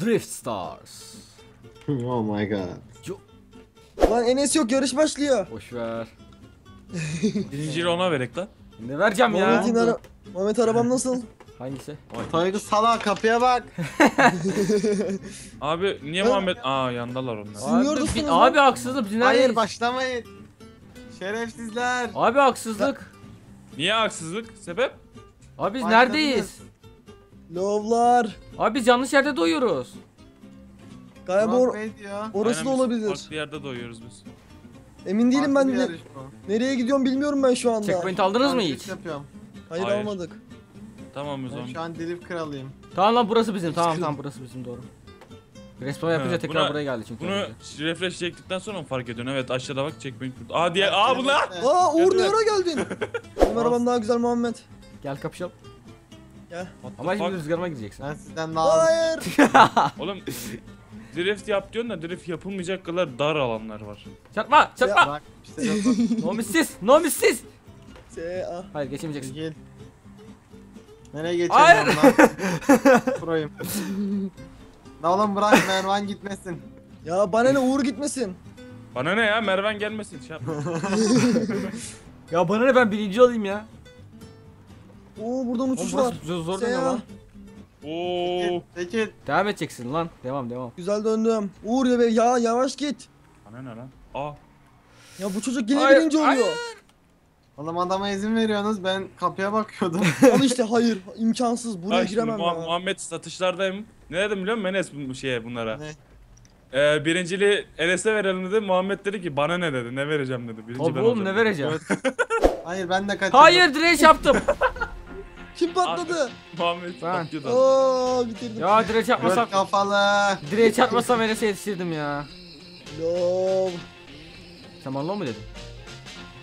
Drift Stars. oh my god. Lan Enes yok yarış başlıyor. Boş ver. Birinciyi ona verek lan. Ne vereceğim ya? Muhammed'in ara Muhammed arabam nasıl? Hangisi? Toygu salak kapıya bak. Abi niye Ha? Muhammed? Aa yandalar onlar. Abi, lan? abi haksızlık. Biz Hayır neredeyiz? başlamayın. Şerefsizler. Abi haksızlık. Niye haksızlık? Sebep? Abi biz Başladınız. neredeyiz? Lovlar. Abi biz yanlış yerde doyuyoruz. Galiba or- orası Aynen da biz olabilir. Farklı yerde doyuyoruz biz. Emin değilim ben Farklı bir yarış bu. Nereye gidiyorum bilmiyorum ben şu anda. Checkpoint aldınız mı hiç? Yapıyorum. Hayır, Hayır. almadık. Tamam o Ben zaman. şu an drift kralıyım. Tamam lan burası bizim. Tamam tamam burası bizim doğru. Respawn yapınca tekrar buna- buraya geldi çünkü. Bunu önce. refresh çektikten sonra mı fark ediyorsun? Evet aşağıda bak checkpoint burada. Aa diğer aa bunlar. Aa Uğur ne Geldiler. ara geldin? Benim arabam daha güzel Muhammed. Gel kapışalım. The Ama şimdi rüzgarıma gireceksin. Ben sizden daha. Hayır. Oğlum drift yap diyorsun da drift yapılmayacak kadar dar alanlar var. Çarpma çarpma. Bırak işte yapalım. no missis no missis. Şey, ah. Hayır geçemeyeceksin. Gel. Nereye Hayır. geçiyorum lan? Proyum. La oğlum bırak Mervan gitmesin. Ya bana ne Uğur gitmesin. Bana ne ya Merven gelmesin şey yapma. Ya bana ne ben birinci olayım ya. Oo buradan uçuş var. zor, zor dönüyor lan. Oo. Çekil. Devam edeceksin lan. Devam devam. Güzel döndüm. Uğur ya, be- ya yavaş git. Bana ne lan? Aa. Ya bu çocuk yine Hayır, birinci oluyor. Oğlum adama izin veriyorsunuz ben kapıya bakıyordum. Al işte hayır imkansız buraya Bak giremem Muha- ya. Muhammed satışlardayım. Ne dedim biliyor musun Enes bu şeye bunlara? Ne? Ee, birinciliği Enes'e verelim dedi. Muhammed dedi ki bana ne dedi? Ne vereceğim dedi. Birinci Abi ben oğlum ne vereceğim? Hayır ben de kaçırdım. Hayır direği yaptım. Kim patladı? Muhammed Ben. patlıyordu. Oo bitirdim. ya direği çarpmasam. Göt kafalı. Direği çarpmasam Enes'e yetiştirdim ya. Lov. Sen bana mı dedin?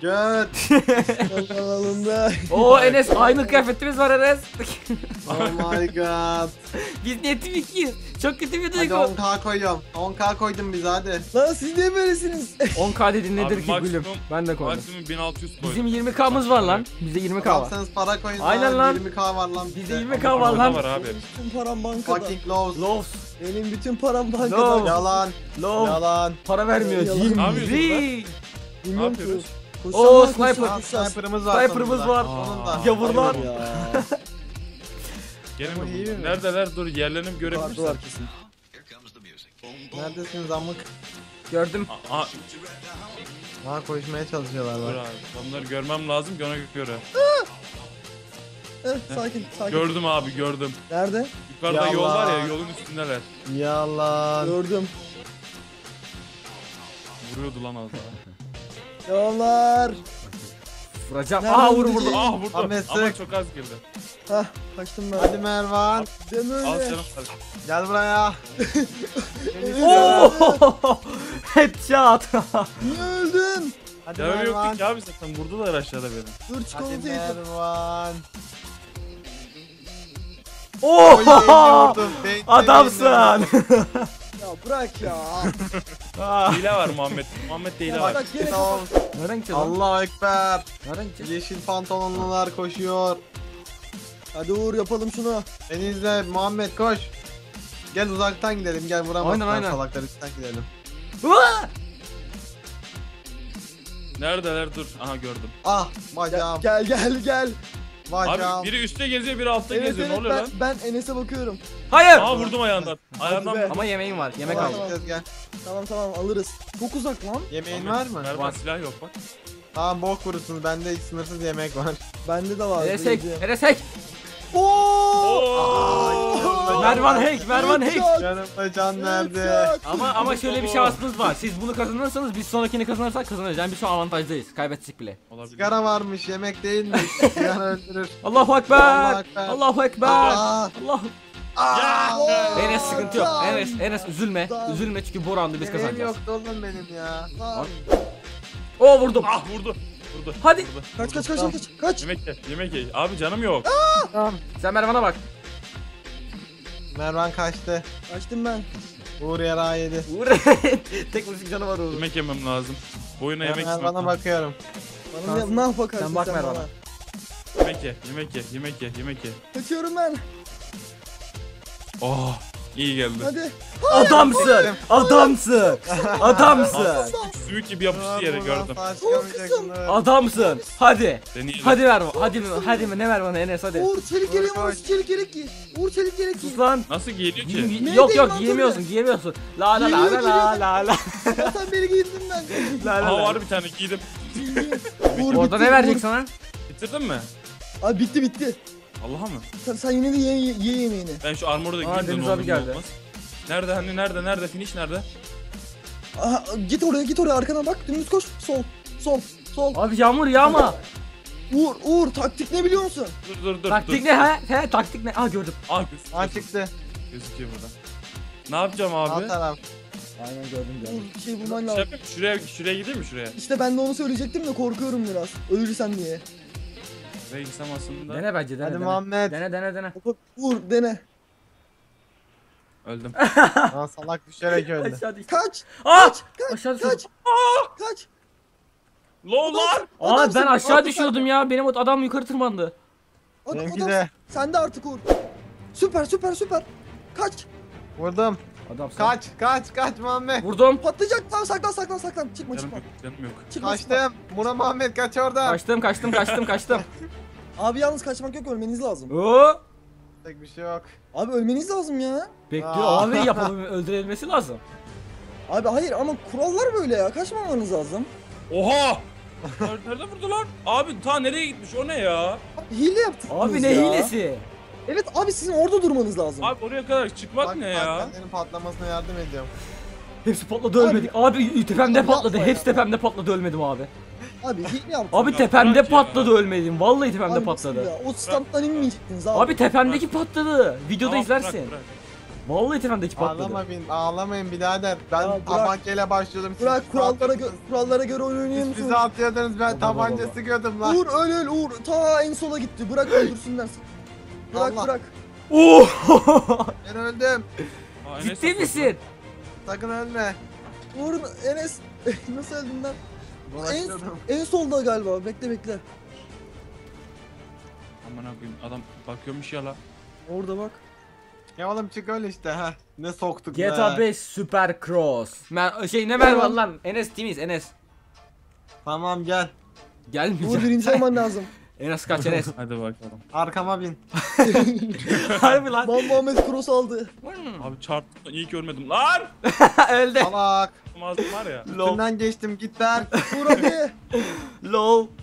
Göt. Kanalında. Oo Enes aynı kıyafetimiz var Enes. Oh my god. Biz niyetim ikiyiz. Çok kötü bir Hadi duygu. 10k koyuyorum. 10k koydum biz hadi. Lan siz niye böylesiniz? 10k dedin nedir Abi ki maksimum- gülüm? Ben de koydum. Maksimum 1600 koydum. Bizim 20k'mız var lan. Bizde 20k var. Alsanız para koyun. Aynen lan. 20k var lan. Bizde bizde. 20k var lan. var abi. Bütün param bankada. Fucking lows. Loves. Benim bütün param Love. bankada. Yalan. Love. Yalan. Para vermiyor. Yalan. Ne yapıyorsun Bilmiyorum Ne ki. Oo, lan, sniper. Sniper'ımız var. Sniper'ımız var. Sonunda. Gavurlar. Ya. İyi mi? mi? Neredeler? Dur yerlerini görebilirsin. kesin. Neredesiniz amık? Gördüm. Aa, koşmaya çalışıyorlar dur bak. abi. Onları görmem lazım ki ona göre. Eh, sakin sakin. Gördüm abi gördüm. Nerede? Yukarıda yol var ya yolun üstündeler. Yalan. Gördüm. Vuruyordu lan az daha. Yollar. Vuracağım. Nereden Aa vur gidecek? vurdu. Ah vurdu Ahmet ama sık. çok az girdi. Hah kaçtım ben. Hadi Mervan. Deme Al öyle. canım. Gel buraya. Oo! Headshot. Niye öldün? Hadi öyle Mervan. yoktu ki abi zaten vurdular aşağıda beni. Dur Hadi çikolata yedim. Mervan. Oo! Adamsın. bırak ya. Ah. Hile var Muhammed. Muhammed de hile var. bak gene Tamam. Nereden gideceğiz lan? Allah ekber. Nereden gideceğiz? Yeşil pantolonlular koşuyor. Hadi Uğur yapalım şunu. Beni izle Muhammed koş. Gel uzaktan gidelim gel vuramazlar Aynen, aynen. salaklar üstten gidelim. Aa! Neredeler dur. Aha gördüm. Ah Gel bacağım gel gel. gel. Bacağım. Abi biri üstte geziyor biri altta Evet geziyor. evet ne oluyor ben, lan? ben Enes'e bakıyorum. Hayır. Aa vurdum ayağından. Ayağından be. Ama yemeğim var. Yemek Tamam, aldım. Gel, gel. Tamam tamam alırız. Çok uzak lan. Yemeğin var mı? Var. silah yok bak. Tamam bok kurusun bende sınırsız yemek var. Bende de var. Yiyeceğim. Oo! Oo! Mervan hack. Mervan. Headshot, Yanımda can nerede? Ama ama şöyle bir şansınız var. Siz bunu kazanırsanız biz sonrakini kazanırsak kazanırız. Yani biz şu an avantajdayız. Kaybetsek bile. Olabilir. Sigara varmış yemek değilmiş. Sigara öldürür. Allahu ekber. Allahu ekber. Allah. aa. Enes sıkıntı yok. Enes Enes üzülme. Üzülme çünkü bu roundu biz kazanacağız. yoktu oğlum benim ya. Oo vurdum. Ah vurdu. Vurdu. Hadi. Vurdu. Kaç kaç kaç kaç kaç. Yemek ye. Yemek ye. Abi canım yok. Tamam. Sen Mervan'a bak. Mervan kaçtı. Kaçtım ben. Uğur yara yedi. Uğur. Tek müzik canı var Uğur. Yemek yemem lazım. Boyuna Ben yemek Mervan'a istemem. bakıyorum. Bana ne, ne bakarsın Sen bak sen Mervan'a. bana. Yemek ye. Yemek ye. Yemek ye. Yemek ye. Kaçıyorum ben. Oh. İyi geldi. Hadi. Adamsın. Adamsın. Adamsın. Sümük gibi yapıştı yere gördüm. Adamsın. Hadi. Deneyelim. Hadi ver. Hadi hadi mi ne ver bana Enes hadi. Uğur çelik yelek Koy, var. Çelik yelek giy. Uğur çelik yelek giy. Sus lan. Nasıl giyiliyor ki? Ne yok yok giyemiyorsun giyemiyorsun. La la la la la la la Zaten beni giydim ben. la la la. var bir tane giydim. Orada ne verecek sana? Bitirdin mi? Abi bitti bitti. Allah'a mı? Sen, sen yine de ye, ye, ye yemeğini. Ben şu armoru da Aa, giyeyim de Deniz ne abi olur ne geldi. olmaz. Nerede hani nerede nerede finish nerede? Aha, git oraya git oraya arkana bak dümdüz koş. Sol. Sol. Sol. Abi yağmur yağma. Uğur Uğur taktik ne biliyor musun? Dur dur dur. Taktik dur. ne ha? He taktik ne? Aa gördüm. Ah göz, Ha çıktı. gözüküyor burada. Ne yapacağım Sağ abi? taraf. Aynen gördüm Uğur bir şey bulman Şey lazım. yapayım, şuraya şuraya gideyim mi şuraya? İşte ben de onu söyleyecektim de korkuyorum biraz. Ölürsen diye. Şuraya gitsem aslında. Dene bence dene Hadi dene. Muhammed. Dene dene dene. Uğur dene. Öldüm. Lan salak düşerek öldü. Aşağı. Kaç. Aa! Kaç. Aşağı Kaç. düştüm. Kaç. Lowlar! Aa ben aşağı düşüyordum ya. Benim o adam yukarı tırmandı. Adam, Benimki adam- de. Sen de artık Uğur. Süper süper süper. Kaç. Vurdum. Adamsın. Kaç kaç kaç Muhammed. Vurdum. Patlayacak. Tamam saklan saklan saklan. Çıkma Canım çıkma. yok, canım yok. Çıkma çıkma. Kaçtım. Mura Muhammed kaç oradan. Kaçtım kaçtım kaçtım kaçtım. Abi yalnız kaçmak yok ölmeniz lazım. Oo! Tek bir şey yok. Abi ölmeniz lazım ya. Bekliyor Aa. abi yapalım öldürülmesi lazım. Abi hayır ama kurallar böyle ya. Kaçmamanız lazım. Oha! Nerede, nerede vurdu lan? Abi ta nereye gitmiş o ne ya? Abi hile yaptınız Abi ne ya. hilesi? Evet abi sizin orada durmanız lazım. Abi oraya kadar çıkmak Bak ne ya? kalkanların patlamasına yardım ediyorum. Hepsi patladı ölmedik. Abi tepemde Abi patladı. yapma Hepsi ya. tepemde patladı ölmedim abi. Abi yaptınız. Abi tepemde patladı ölmedim. Vallahi tepemde Abi patladı. ya? O standdan inmeyecektiniz abi. Abi tepemdeki patladı. Videoda Tamam, izlersin. bırak, bırak. Vallahi tepemdeki patladı. Ağlama bin, ağlamayın birader. Ben Ya bırak. tabancayla başlıyordum. siz Bırak kurallara, gö- atıyordunuz. kurallara göre oynuyor Siz musun? bizi atıyordunuz ben Baba, tabanca baba. sıkıyordum lan. Uğur öl öl Uğur. Ta en sola gitti. Bırak öldürsünler. Bırak Allah. bırak. Oo! Ben öldüm. Aa, Enes Ciddi misin? Sakın ölme. Uğur Enes nasıl öldün lan? En, en solda galiba. Bekle bekle. Aman koyayım adam bakıyormuş ya la. Orada bak. Ya oğlum çık öl işte ha. Ne soktuk GTA be. 5 Super Cross. Mer şey ne Mervan lan? Enes timiz Enes. Tamam gel. Uğur Gelmeyeceğim. birinci olman lazım. Enes kaç Enes. Hadi bakalım. Arkama bin. Harbi lan. Mal Muhammed Cross aldı. Abi çarptım iyi ki ölmedim. Lan! Öldü. Salak. Ağzım var ya. Low. Üstünden geçtim git Berk. Uğur hadi. Low.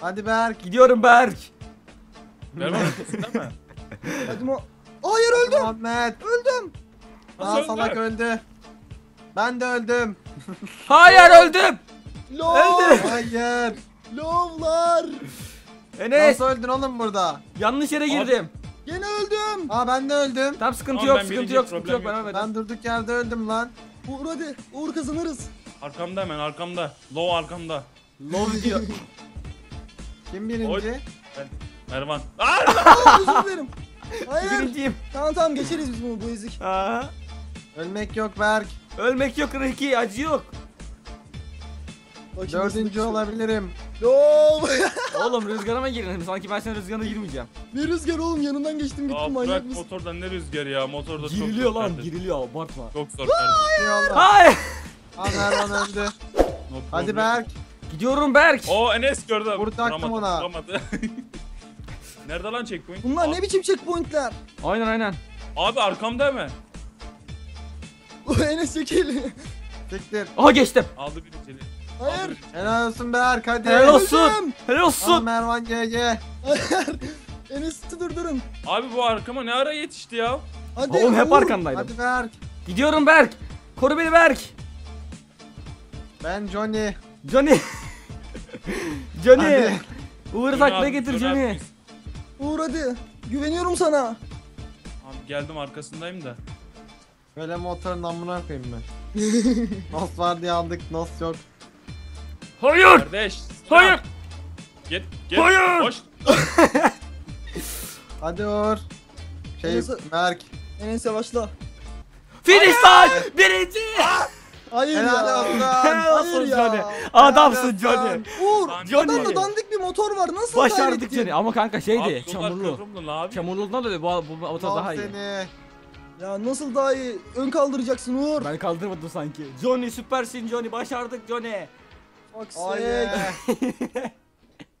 Hadi Berk. Gidiyorum Berk. Mervan öldürsün değil mi? hadi mu. Hayır öldüm. Muhammed. Öldüm. Nasıl Aa öldü? salak öldü. Ben de öldüm. Hayır öldüm. Love. Öldü. Hayır. Love'lar. Enes Nasıl öldün oğlum burada? yanlış yere girdim. Gene öldüm. Aa ben de öldüm. Tam sıkıntı Tamam, yok ben sıkıntı birinci yok sıkıntı problem yok ben yok. ölmedim. Ben durduk yerde öldüm lan. Uğur hadi. Uğur kazanırız. Arkamda hemen arkamda. Low arkamda. Low diyor. Kim birinci? Mervan. Aa! Aa, özür dilerim. Hayır. Birinciyim. Tamam tamam geçeriz biz bunu bu ezik. Aa, Ölmek yok Berk. ölmek yok Ricky acı yok. Bak şimdi Dördüncü şey. olabilirim. Love. Oğlum rüzgara mı girin? Sanki ben senin rüzgarına girmeyeceğim. ne rüzgar oğlum yanından geçtim gittim bırak manyak mısın? motordan ne rüzgar ya motorda çok Giriliyor zor lan kardeşim. giriliyor abartma. Çok zor kardeşim. Eyvallah. Hayır. Aa Mervan öldü. No Hadi problem. Berk. Gidiyorum Berk. Oo Enes gördü. Vuracaktım Vuramadı, ona. vuramadı. Nerede lan checkpoint? Bunlar Aa, ne biçim checkpointler? Aynen aynen. Abi arkamda hemen. Enes çekil. Siktir. Aha geçtim. Aldı bir içeri. Hayır. Helal olsun Berk hadi. Helal olsun. Helal Al olsun. Mervan GG. Hayır. Enes'i durdurun. Abi bu arkama ne ara yetişti ya? Hadi. Oğlum hep Uğur. arkandaydım. Hadi Berk. Gidiyorum Berk. Koru beni Berk. Ben Johnny. Johnny. Johnny. Hadi. Uğur'u abi, getir Johnny. abi. Uğur hadi. Güveniyorum sana. Abi geldim arkasındayım da. Böyle motorun amına koyayım ben. Nos var diye aldık. Nos yok. Hayır. Kardeş. selam. Hayır. Git git. Hayır. Hadi Uğur. Şey Neyse. Berk. Enes yavaşla. Finish line. Birinci. Hayır Helal ya. olsun. Helal olsun Hayır ya. Johnny. Adamsın. Johnny. Uğur Johnny. adamda dandik bir motor var nasıl Başardık? Johnny ama kanka şeydi Abi çamurlu. abi? Çamurluğundan dolayı bu, bu motor daha iyi. seni. Ya nasıl daha iyi ön kaldıracaksın Uğur. Ben kaldırmadım sanki. Johnny süpersin Johnny başardık Johnny. Bak Ay. sen.